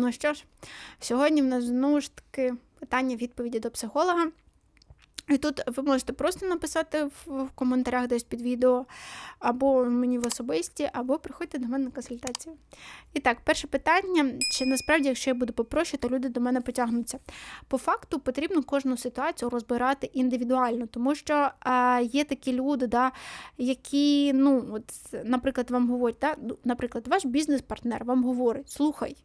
Ну що ж, сьогодні в нас знову ж таки питання відповіді до психолога. І тут ви можете просто написати в коментарях десь під відео, або мені в особисті, або приходьте до мене на консультацію. І так, перше питання: чи насправді, якщо я буду попроще, то люди до мене потягнуться? По факту потрібно кожну ситуацію розбирати індивідуально, тому що а, є такі люди, да, які, ну, от, наприклад, вам говорять, да, наприклад, ваш бізнес-партнер вам говорить, слухай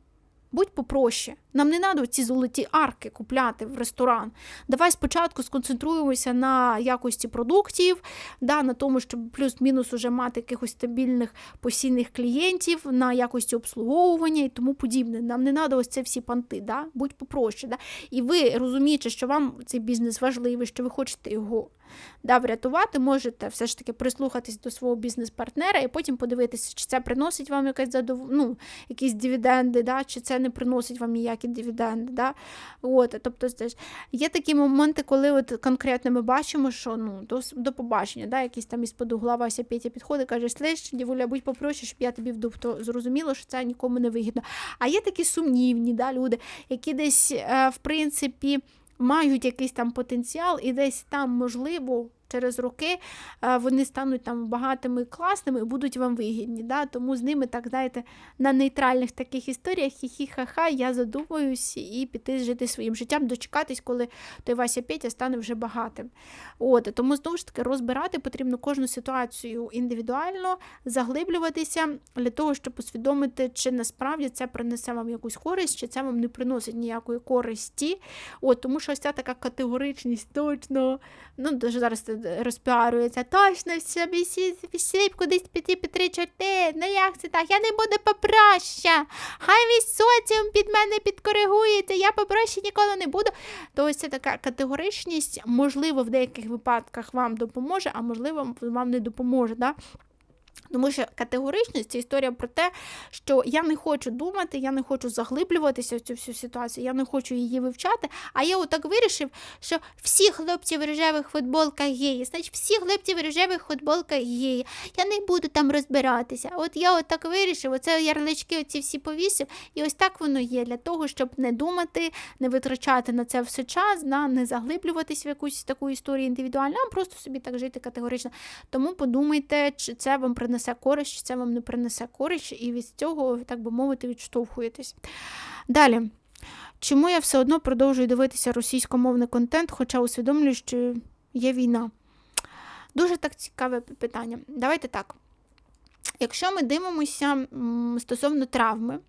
будь попроще. Нам не треба ці золоті арки купляти в ресторан. Давай спочатку сконцентруємося на якості продуктів, да, на тому, щоб плюс-мінус уже мати якихось стабільних постійних клієнтів, на якості обслуговування і тому подібне. Нам не треба ось це всі панти. Да? Будь попроще. Да? І ви розумієте, що вам цей бізнес важливий, що ви хочете його да, врятувати, можете все ж таки прислухатись до свого бізнес-партнера і потім подивитися, чи це приносить вам якесь задов... ну, якісь дивіденди, да, чи це не приносить вам ніякі дивіденди. Да. От, тобто, Є такі моменти, коли от конкретно ми бачимо, що ну, до до побачення, да, якийсь там із-под угла Вася Петя підходить, каже, слиш, дівуля, будь попроще, щоб я тобі вдув, то зрозуміло, що це нікому не вигідно. А є такі сумнівні да, люди, які десь, е, в принципі, мають якийсь там потенціал, і десь там, можливо, через роки вони стануть там багатими класними і будуть вам вигідні. Да? Тому з ними, так знаєте, на нейтральних таких історіях хі-хі-ха-ха, я задумаюсь і піти жити своїм життям, дочекатись, коли той Вася Петя стане вже багатим. От, Тому знову ж таки розбирати потрібно кожну ситуацію індивідуально, заглиблюватися для того, щоб усвідомити, чи насправді це принесе вам якусь користь, чи це вам не приносить ніякої користі. От, Тому що ось ця така категоричність точно, ну, дуже зараз розпіарюється. Точно, собі сіп кудись піти під три чорти. Ну як це так? Я не буду попроща. Хай весь соціум під мене підкоригується, я попроще ніколи не буду. То ось це така категоричність, можливо, в деяких випадках вам допоможе, а можливо, вам не допоможе. Да? Тому що категоричність це історія про те, що я не хочу думати, я не хочу заглиблюватися в цю всю ситуацію, я не хочу її вивчати. А я отак вирішив, що всі хлопці в рожевих футболках геї, значить, всі хлопці в рожевих футболках геї. Я не буду там розбиратися. От я отак вирішив, оце ярлички оці всі повісив, і ось так воно є для того, щоб не думати, не витрачати на це все час, на не заглиблюватись в якусь таку історію індивідуальну, а просто собі так жити категорично. Тому подумайте, чи це вам принесе користь, чи це вам не принесе користь, і від цього, так би мовити, відштовхуєтесь. Далі. Чому я все одно продовжую дивитися російськомовний контент, хоча усвідомлюю, що є війна? Дуже так цікаве питання. Давайте так. Якщо ми дивимося стосовно травми,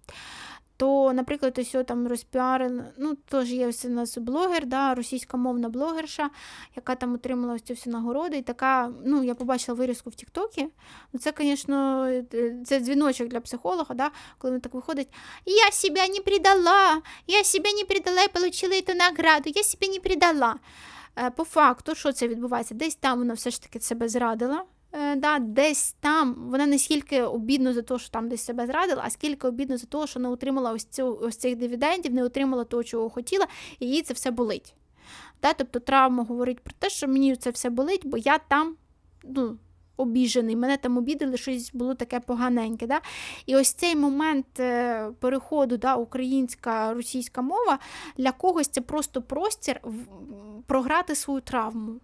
то, наприклад, ось там розпіарили, ну, теж є ось у нас блогер, да, російськомовна блогерша, яка там отримала ось цю всю нагороду. І така, ну, я побачила вирізку в Тіктокі. Ну, Це, звісно, це дзвіночок для психолога, да, коли він так виходить. Я себе не предала, я себе не предала і отримала цю награду, я себе не предала. Е, по факту, що це відбувається? Десь там вона все ж таки себе зрадила. Е, да, десь там вона не скільки обідно за те, що там десь себе зрадила, а скільки обідно за те, що не отримала ось цю, ось цих дивідендів, не отримала того, чого хотіла, і їй це все болить. Да, Тобто травма говорить про те, що мені це все болить, бо я там ну, обіжений, мене там обідали, щось було таке поганеньке. Да? І ось цей момент е, переходу да, українська російська мова для когось це просто простір програти свою травму.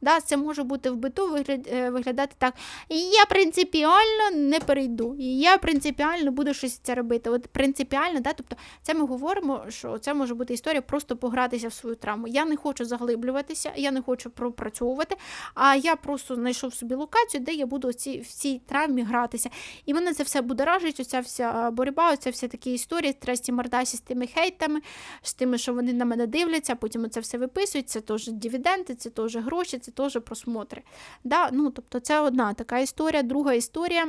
Да, Це може бути в биту е, виглядати так. Я принципіально не перейду. Я принципіально буду щось це робити. От принципіально, да, тобто це ми говоримо, що це може бути історія просто погратися в свою травму. Я не хочу заглиблюватися, я не хочу пропрацьовувати, а я просто знайшов собі локацію, де я буду ці, в цій травмі гратися. І мене це все будоражить, оця вся боротьба, оця вся такі історії, тресті мордасі з тими хейтами, з тими, що вони на мене дивляться, потім це все виписують, це теж дивіденди, це теж гроші це теж просмотри. Да? Ну, Тобто це одна така історія. Друга історія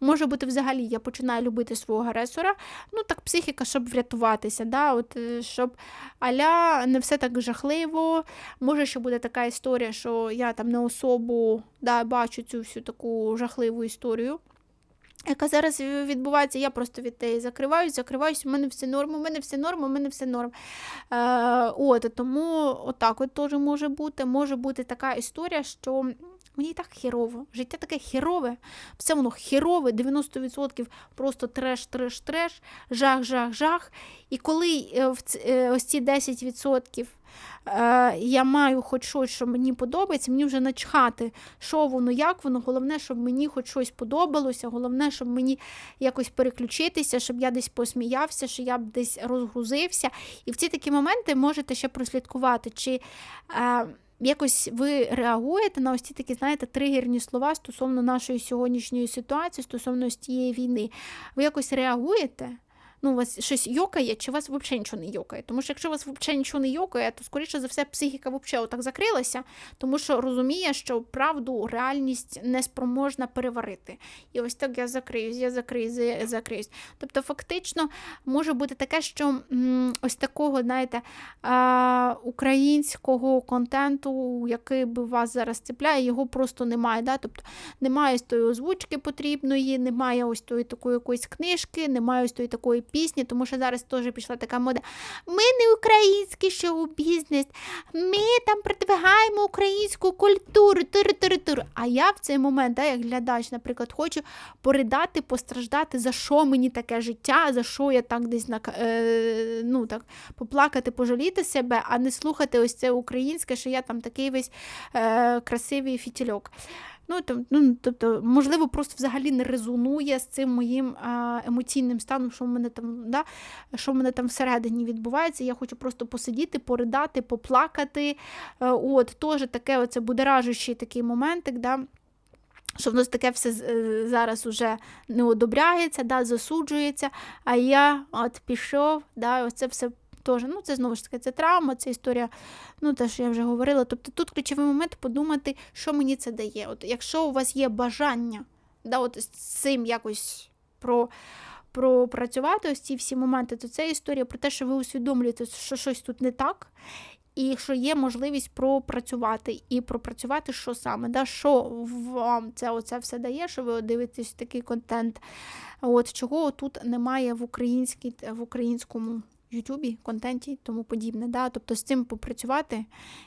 може бути взагалі, я починаю любити свого агресора. Ну, так психіка, щоб врятуватися. да? От, е, щоб Аля не все так жахливо. Може, ще буде така історія, що я там не особу да, бачу цю всю таку жахливу історію яка зараз відбувається, я просто від теї закриваюсь, закриваюсь, у мене все норм, у мене все норм, у мене все норм. Е, от, Тому отак от теж може бути. Може бути така історія, що Мені і так хірово. Життя таке хірове, все воно хірове, 90% просто треш, треш, треш, жах, жах, жах. І коли е, е, ось ці 10% е, я маю хоч щось, що мені подобається, мені вже начхати, що воно, як воно. Головне, щоб мені хоч щось подобалося, головне, щоб мені якось переключитися, щоб я десь посміявся, щоб я б десь розгрузився. І в ці такі моменти можете ще прослідкувати. чи якось ви реагуєте на ось ці такі, знаєте, тригерні слова стосовно нашої сьогоднішньої ситуації, стосовно цієї війни. Ви якось реагуєте? Ну, у вас щось йокає, чи у вас взагалі нічого не йокає. Тому що якщо у вас взагалі нічого не йокає, то, скоріше за все, психіка взагалі отак закрилася, тому що розуміє, що правду, реальність неспроможна переварити. І ось так я закриюсь, я закриюсь, я закриюсь. Тобто, фактично, може бути таке, що ось такого, знаєте, українського контенту, який би вас зараз цепляє, його просто немає. Да? Тобто немає ось тої озвучки потрібної, немає ось тої такої якоїсь книжки, немає ось тої такої пісні, тому що зараз теж пішла така мода. Ми не український шоу-бізнес, ми там продвигаємо українську культуру. Тур -тур -тур. А я в цей момент, да, як глядач, наприклад, хочу поридати, постраждати, за що мені таке життя, за що я так десь на е, ну, так, поплакати, пожаліти себе, а не слухати ось це українське, що я там такий весь е, красивий фітільок. Ну, то, ну, Тобто, можливо, просто взагалі не резонує з цим моїм емоційним станом, що в мене там да, що в мене там всередині відбувається. Я хочу просто посидіти, поридати, поплакати. А, от, Теж таке оце будеражущий такий моментик. Да, що воно таке все е, зараз уже не одобряється, да, засуджується, а я от пішов, да, оце все теж, ну це знову ж таки це травма, це історія, ну те, що я вже говорила. Тобто тут ключовий момент подумати, що мені це дає. От Якщо у вас є бажання да, от з цим якось про. Пропрацювати ось ці всі моменти, то це історія про те, що ви усвідомлюєте, що щось тут не так, і що є можливість пропрацювати. І пропрацювати, що саме, да, що вам це оце все дає, що ви дивитесь такий контент, от чого тут немає в українській, в українському Ютубі, контенті і тому подібне. Да? Тобто з цим попрацювати,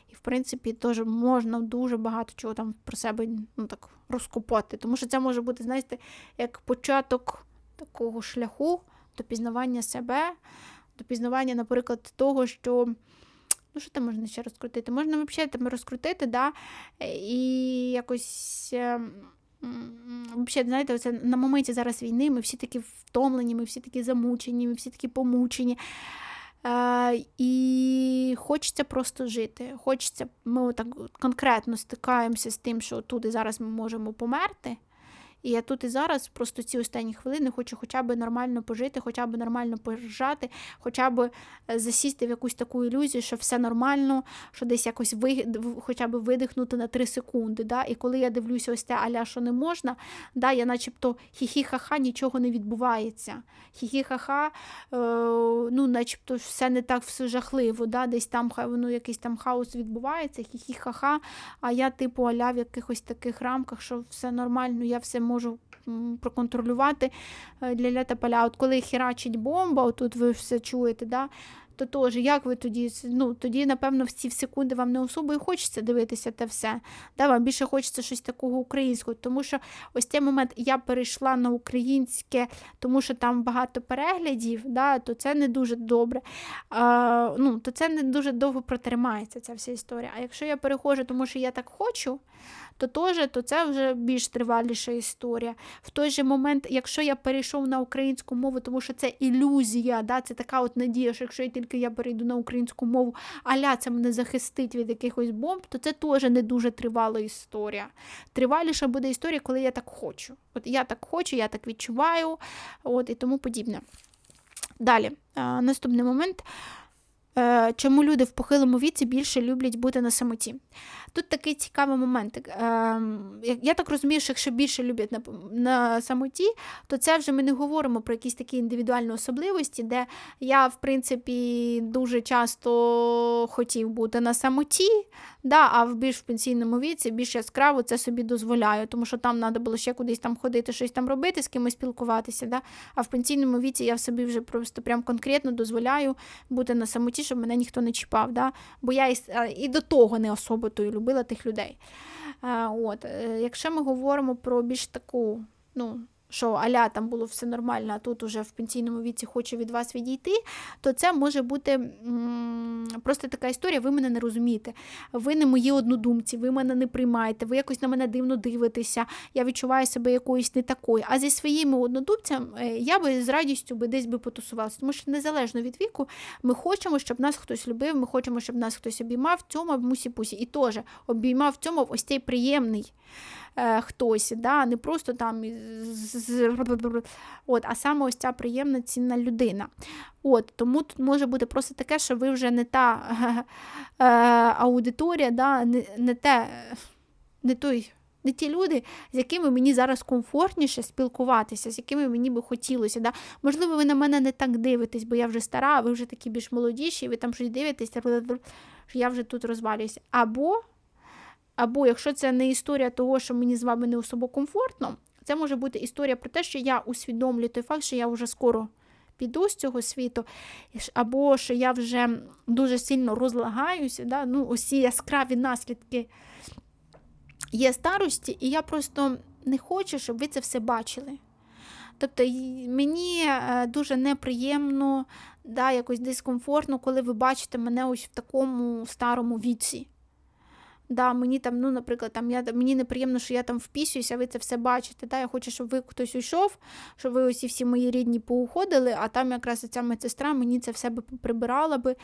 і, в принципі, теж можна дуже багато чого там про себе ну, так, розкопати. Тому що це може бути, знаєте, як початок такого шляху до пізнавання себе, до пізнавання, наприклад, того, що. Ну, що там можна ще розкрутити? Можна взагалі там розкрутити, да, і якось. Взагалі, знаєте, оце на моменті зараз війни ми всі такі втомлені, ми всі такі замучені, ми всі такі помучені. Е, І хочеться просто жити. Хочеться, Ми так конкретно стикаємося з тим, що тут і зараз ми можемо померти. І я тут і зараз просто ці останні хвилини хочу хоча б нормально пожити, хоча б нормально поржати, хоча б е, засісти в якусь таку ілюзію, що все нормально, що десь якось ви, хоча б видихнути на 3 секунди. Да? І коли я дивлюся, ось те аля, що не можна, да, я начебто хі-хі-ха-ха, нічого не відбувається. Хі-хі-ха-ха, е, ну, начебто все не так все жахливо. Да? Десь там ну, якийсь там хаос відбувається, хі-хі-ха-ха, а я, типу, аля в якихось таких рамках, що все нормально, я все можу проконтролювати е, для ля поля. От коли херачить бомба, отут ви все чуєте, да, то теж, як ви тоді, ну, тоді, напевно, в ці секунди вам не особо і хочеться дивитися те все. Да, Вам більше хочеться щось такого українського, тому що ось цей момент я перейшла на українське, тому що там багато переглядів, да, то це не дуже добре. А, ну, То це не дуже довго протримається ця вся історія. А якщо я переходжу, тому що я так хочу, то теж то це вже більш триваліша історія. В той же момент, якщо я перейшов на українську мову, тому що це ілюзія, да, це така от надія, що якщо я тільки я перейду на українську мову, аля це мене захистить від якихось бомб, то це теж не дуже тривала історія. Триваліша буде історія, коли я так хочу. От я так хочу, я так відчуваю, от і тому подібне. Далі, наступний момент. Е, чому люди в похилому віці більше люблять бути на самоті? Тут такий цікавий момент. Ем, я так розумію, що якщо більше люблять на на самоті, то це вже ми не говоримо про якісь такі індивідуальні особливості, де я, в принципі, дуже часто хотів бути на самоті, да, а в більш в пенсійному віці більш яскраво це собі дозволяю, тому що там треба було ще кудись там ходити, щось там робити, з кимось спілкуватися. Да? А в пенсійному віці я в собі вже просто прям конкретно дозволяю бути на самоті, щоб мене ніхто не чіпав. Да? Бо я і, і до того не особо тою любила тих людей. Е, от, е, Якщо ми говоримо про більш таку, ну, що аля там було все нормально, а тут уже в пенсійному віці хочу від вас відійти, то це може бути м просто така історія, ви мене не розумієте. Ви не мої однодумці, ви мене не приймаєте, ви якось на мене дивно дивитеся, я відчуваю себе якоюсь не такою. А зі своїми однодумцями е, я би з радістю би десь би потусувалася, тому що незалежно від віку, ми хочемо, щоб нас хтось любив, ми хочемо, щоб нас хтось обіймав в цьому мусі-пусі. І теж обіймав в цьому ось цей приємний хтось, да, не просто там от, а саме ось ця приємна цінна людина. От, Тому тут може бути просто таке, що ви вже не та е, аудиторія, да, не, не те, не той. Не ті люди, з якими мені зараз комфортніше спілкуватися, з якими мені би хотілося. Да? Можливо, ви на мене не так дивитесь, бо я вже стара, ви вже такі більш молодіші, ви там щось дивитесь, я вже тут розвалююся. Або або якщо це не історія того, що мені з вами не особо комфортно, це може бути історія про те, що я усвідомлюю той факт, що я вже скоро піду з цього світу, або що я вже дуже сильно розлагаюся. Да? Ну, Усі яскраві наслідки є старості, і я просто не хочу, щоб ви це все бачили. Тобто мені е, дуже неприємно, да, якось дискомфортно, коли ви бачите мене ось в такому старому віці. Да, Мені там, ну, наприклад, там я мені неприємно, що я там впісююся, ви це все бачите. Да? Я хочу, щоб ви хтось уйшов, щоб ви усі всі мої рідні поуходили, а там якраз ця медсестра мені це все би прибирала би.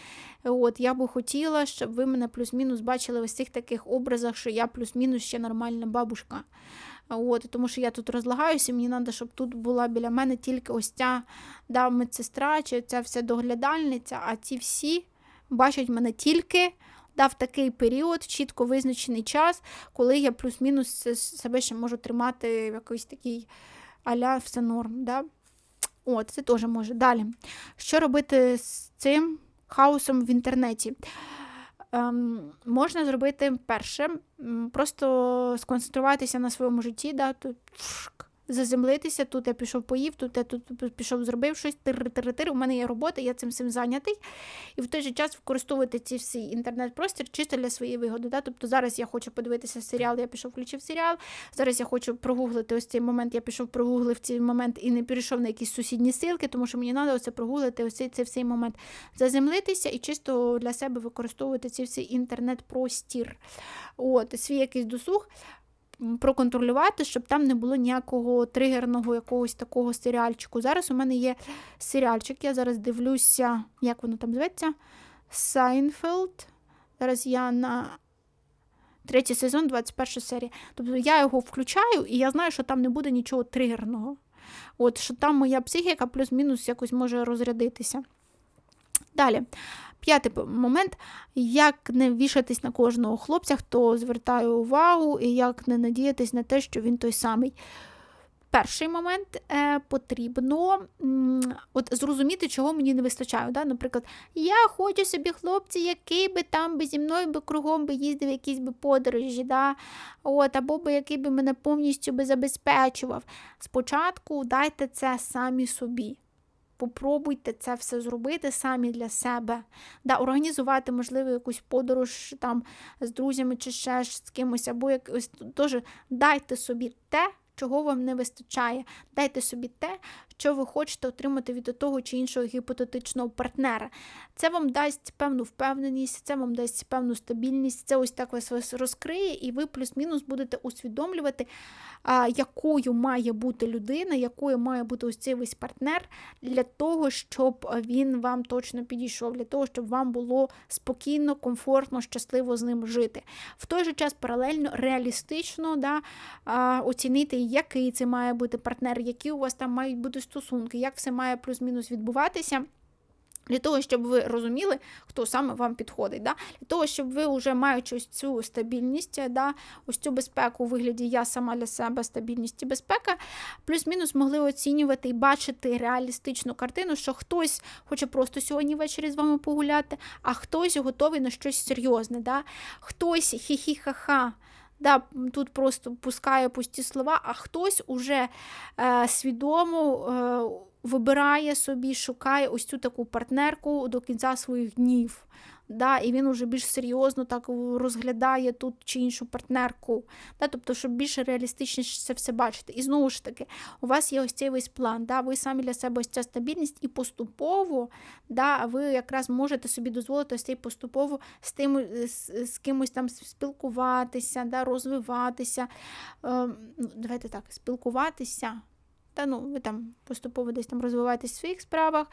От, Я би хотіла, щоб ви мене плюс-мінус бачили в цих таких образах, що я плюс-мінус ще нормальна бабушка. От, Тому що я тут розлагаюся, мені треба, щоб тут була біля мене тільки ось ця да, медсестра, чи ця вся доглядальниця, а ці всі бачать мене тільки дав такий період, чітко визначений час, коли я плюс-мінус себе ще можу тримати в якийсь такий аля все норм. Да? От, це теж може. Далі. Що робити з цим хаосом в інтернеті? Ем, Можна зробити перше, просто сконцентруватися на своєму житті, да, тут заземлитися. Тут я пішов поїв, тут я тут пішов, зробив щось, тир-тир-тир, у мене є робота, я цим всім зайнятий. І в той же час використовувати ці всі інтернет-простір чисто для своєї вигоди. Да? Тобто зараз я хочу подивитися серіал, я пішов, включив серіал. Зараз я хочу прогуглити ось цей момент, я пішов, прогуглив цей момент і не перейшов на якісь сусідні силки, тому що мені треба оце прогуглити ось цей, цей всей момент. Заземлитися і чисто для себе використовувати ці всі інтернет-простір. От, Свій якийсь досуг проконтролювати, щоб там не було ніякого тригерного якогось такого серіальчику. Зараз у мене є серіальчик, я зараз дивлюся, як воно там зветься? Сайнфелд. Зараз я на третій сезон, 21 серія. Тобто я його включаю, і я знаю, що там не буде нічого тригерного. От, Що там моя психіка плюс-мінус якось може розрядитися. Далі. П'ятий момент, як не вішатись на кожного хлопця, хто звертає увагу, і як не надіятись на те, що він той самий. Перший момент е, потрібно м, от зрозуміти, чого мені не вистачає. Да? Наприклад, я хочу собі хлопця, який би там би зі мною би кругом би їздив якісь би подорожі, да? от, або би який би мене повністю би забезпечував. Спочатку дайте це самі собі. Попробуйте це все зробити самі для себе, да, організувати, можливо, якусь подорож там з друзями чи ще з кимось, або якось теж дайте собі те, чого вам не вистачає. Дайте собі те, що ви хочете отримати від того чи іншого гіпотетичного партнера. Це вам дасть певну впевненість, це вам дасть певну стабільність, це ось так вас розкриє, і ви плюс-мінус будете усвідомлювати, якою має бути людина, якою має бути ось цей весь партнер для того, щоб він вам точно підійшов, для того, щоб вам було спокійно, комфортно, щасливо з ним жити. В той же час паралельно реалістично да, оцінити, який це має бути партнер, які у вас там мають бути стосунки, як все має плюс-мінус відбуватися. Для того, щоб ви розуміли, хто саме вам підходить. Да? Для того, щоб ви вже маючи ось цю стабільність, да? ось цю безпеку у вигляді я сама для себе стабільність і безпека, плюс-мінус могли оцінювати і бачити реалістичну картину, що хтось хоче просто сьогодні ввечері з вами погуляти, а хтось готовий на щось серйозне. Да? Хтось хі-хі-ха-ха. Да, Тут просто пускає пусті слова, а хтось уже е, свідомо. Е, вибирає собі, шукає ось цю таку партнерку до кінця своїх днів. Да, і він уже більш серйозно так розглядає тут чи іншу партнерку. Да, тобто, щоб більш реалістичніше це все бачити. І знову ж таки, у вас є ось цей весь план, да, ви самі для себе ось ця стабільність, і поступово да, ви якраз можете собі дозволити ось цей поступово з тим, з, з кимось там спілкуватися, да, розвиватися. Е, давайте так, спілкуватися. Та ну, ви там поступово десь там розвиваєтесь в своїх справах,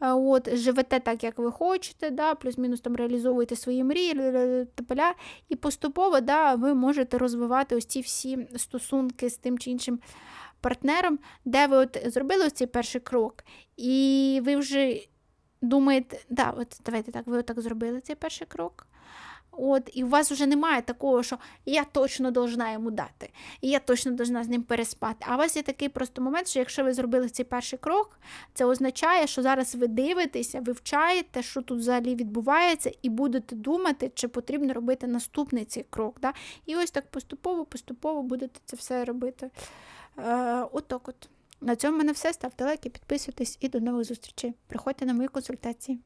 от, живете так, як ви хочете, да, плюс-мінус там реалізовуєте свої мрії, ля-ля-ля, і поступово да, ви можете розвивати ось ці всі стосунки з тим чи іншим партнером, де ви от зробили ось цей перший крок, і ви вже думаєте, да, от давайте так, ви отак зробили цей перший крок. От, і у вас вже немає такого, що я точно должна йому дати, і я точно должна з ним переспати. А у вас є такий просто момент, що якщо ви зробили цей перший крок, це означає, що зараз ви дивитеся, вивчаєте, що тут взагалі відбувається, і будете думати, чи потрібно робити наступний цей крок. Да? І ось так поступово, поступово будете це все робити. Е, Отак от. На цьому в мене все. Ставте лайки, підписуйтесь і до нових зустрічей. Приходьте на мої консультації.